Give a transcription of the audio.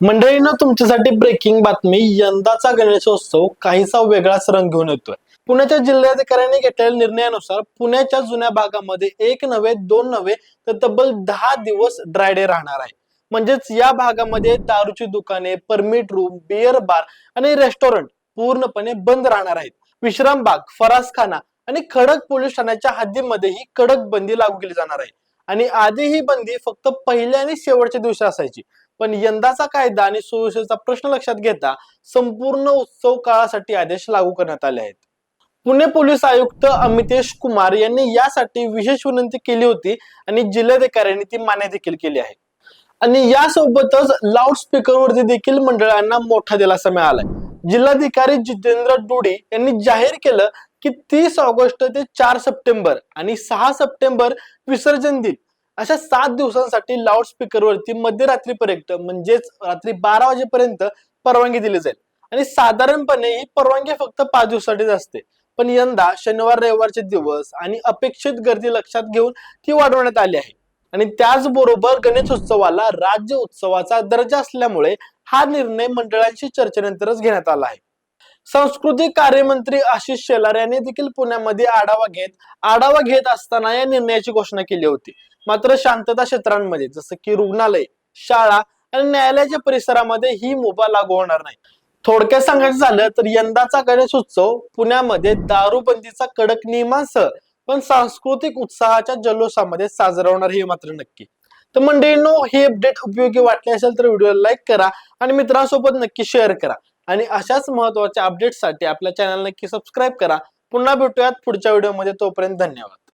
मंडळीनं तुमच्यासाठी ब्रेकिंग बातमी यंदाचा गणेशोत्सव काहीसा वेगळाच रंग घेऊन येतोय. पुण्याच्या जिल्हाधिकाऱ्यांनी घेतलेल्या निर्णयानुसार पुण्याच्या जुन्या भागामध्ये एक नव्हे दोन नव्हे तर तब्बल दहा दिवस ड्राय डे राहणार आहे. म्हणजेच या भागामध्ये दारूची दुकाने परमिट रूम बिअर बार आणि रेस्टॉरंट पूर्णपणे बंद राहणार आहेत. विश्रामबाग फरासखाना आणि खडक पोलीस ठाण्याच्या हद्दीमध्ये ही कडक बंदी लागू केली जाणार आहे. आणि आधी ही बंदी फक्त पहिल्या आणि शेवटच्या दिवशी असायची. पण यंदाचा कायदा आणि सुरक्षेचा प्रश्न लक्षात घेता संपूर्ण उत्सव काळासाठी आदेश लागू करण्यात आले आहेत. पुणे पोलीस आयुक्त अमितेश कुमार यांनी यासाठी विशेष विनंती केली होती आणि जिल्हाधिकाऱ्यांनी ती मान्य देखील केली आहे. आणि यासोबतच लाऊडस्पीकरवरती देखील मंडळांना मोठा दिलासा मिळालाय जिल्हाधिकारी जितेंद्र डोडी यांनी जाहीर केलं की तीस ऑगस्ट ते चार सप्टेंबर आणि सहा सप्टेंबर विसर्जन दिन अशा सात दिवसांसाठी लाऊडस्पीकरवरती मध्यरात्रीपर्यंत म्हणजेच रात्री बारा वाजेपर्यंत परवानगी दिली जाईल. आणि साधारणपणे ही परवानगी फक्त पाच दिवसासाठीच असते. पण यंदा शनिवार रविवारचे दिवस आणि अपेक्षित गर्दी लक्षात घेऊन ती वाढवण्यात आली आहे. आणि त्याचबरोबर गणेशोत्सवाला राज्य उत्सवाचा दर्जा असल्यामुळे हा निर्णय मंडळांशी चर्चेनंतरच घेण्यात आला आहे. सांस्कृतिक कार्यमंत्री आशिष शेलार यांनी देखील पुण्यामध्ये आढावा घेत आढावा घेत असताना या निर्णयाची घोषणा केली होती. मात्र शांतता क्षेत्रांमध्ये जसं की रुग्णालय शाळा आणि न्यायालयाच्या परिसरामध्ये ही मुभा लागू होणार नाही. थोडक्यात सांगायचं झालं तर यंदाचा गणेशोत्सव पुण्यामध्ये दारूबंदीचा कडक नियमांसह पण सांस्कृतिक उत्साहाच्या जल्लोषामध्ये साजरा होणार हे मात्र नक्की. तर मंडळींनो हे अपडेट उपयोगी वाटली असेल तर व्हिडिओला लाईक करा आणि मित्रांसोबत नक्की शेअर करा. आणि अशाच महत्त्वाच्या अपडेटसाठी आपल्या चॅनल नक्की सबस्क्राईब करा. पुन्हा भेटूयात पुढच्या व्हिडिओमध्ये तोपर्यंत धन्यवाद.